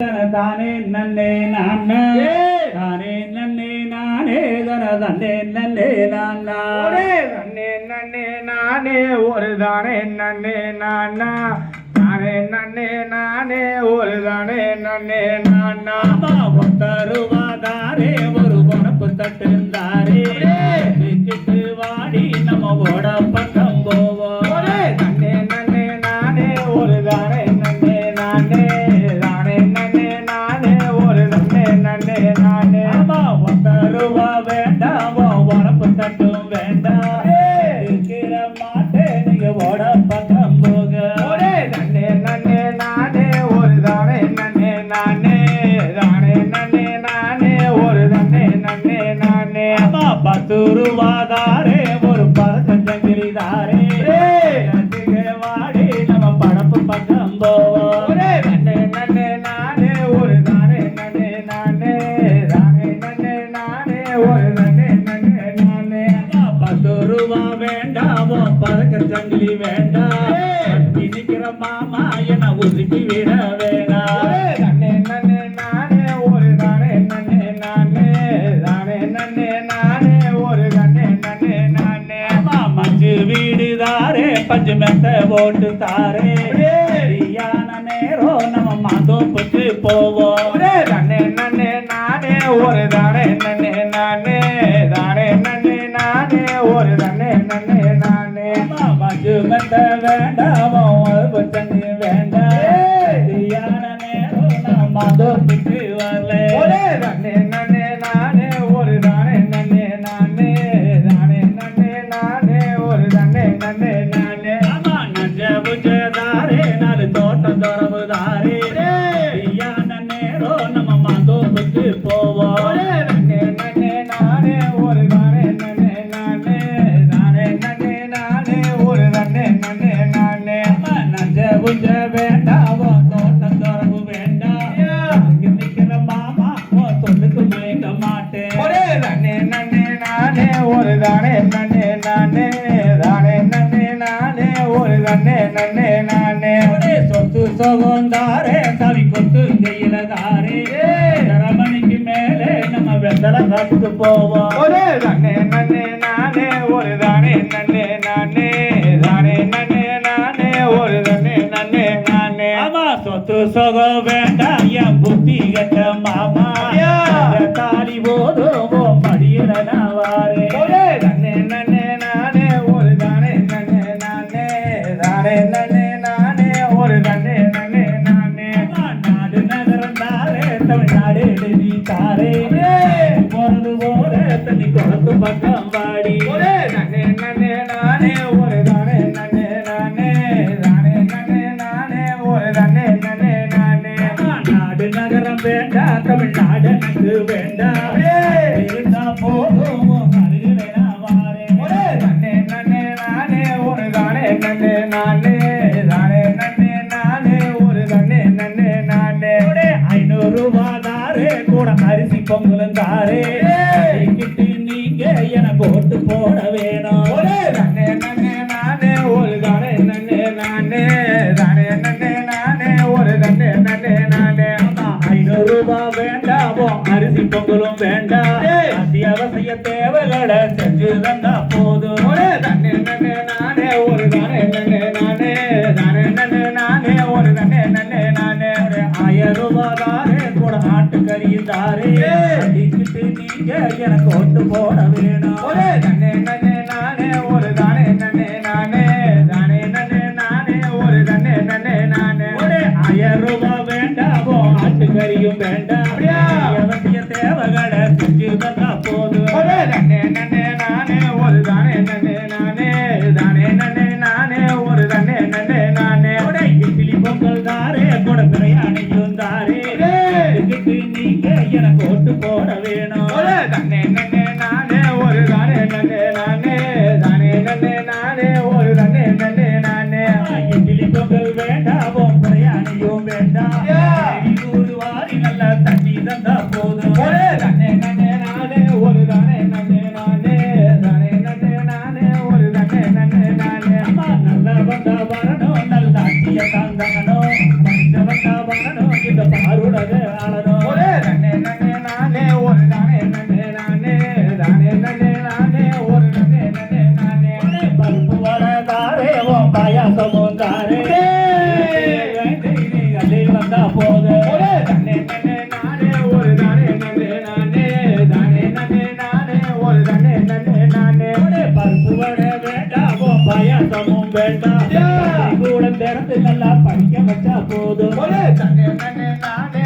தானே நன்னே நான் தானே நன்னே நானே தன தன்னே நன்னே நான் ஒரே நன்னே நன்னே நானே ஒரு தானே நன்னே நானா நானே நன்னே நானே ஒரு தானே நன்னே நானா ஒத்தருவாதாரே ஒரு பொறப்பு தட்டுந்தாரே ஒத்தருவா வேண்டாம் உறப்பு தட்டும் வேண்டாம் இருக்கிற மாட்டே நீங்க ஓட பக்கம் போக. நன்னே நன்னே நானே ஒரு தானே நன்னே நானே தானே நன்னே நானே ஒரு நன்னே நன்னே நானே. அம்மா பத்து ரூபாதாரே ஒரு பழக்கம் சங்கிலிதாரே வாடி தாரே பஞ்சு மெத்த ஓட்டு தாரே. சரியான நேரம் நம்ம மாதோப்புக்கு போவோம். நன்னே நன்னே நானே ஒரு தானே நன்னே நானே தானே நன்னே நானே ஒரு தானே நன்னே நானே. மஞ்சு மெத்த வேண்டாம் தண்ணி வேண்டாம். சரியான நேரம் நம்ம மாதோப்புக்கு வரல. நன்னே ஒரே சொத்து சுகம் தாரே சவி கொத்து கையில தாரே மணிக்கு மேலே நம்ம வெத்தலை காட்டுக்கு போவோம். ஒரே தானே நன்னே நானே ஒரு தானே நன்னே நானே தானே நன்னே நானே ஒரு தானே நன்னே நானே. ஆமா சொத்து சுகம் ஐநூறு ரூபாய் தாரே கூட அரிசி பொங்கலும் தாரே தேவைகளை செஞ்சு தந்தா போதும். ஒரே தன்னே நன்னே நானே ஒரு தானே நன்னே நானே தானே நன்னே நானே ஒரு தன்னே நன்னே நானே. ஆயிரம் ரூபாய் தாரே கூட ஆட்டுக்கறி தாரே. அடிக்கிட்டு நீங்க எனக்கு ஓட்டு போட வேணும் தன்னே நன்னே நானே ஒரு தானே நன்னே நானே. தானே நன்னே நானே ஒரு தன்னே நன்னே நானே. ஒரு ஆயிரம் ரூபாய் தானே நன்னே நானே தானே நன்னே நானே ஒரு தன்னே நன்னே நானே. இட்லி பொங்கல் தாரே கூட பிரியாணியும் தாரே. நீங்க எனக்கு ஓட்டு போட வேணும். பாயாசமும் வேண்டாம்! கூட திறந்து நல்லா படிக்க வச்சா போதும். நன்னே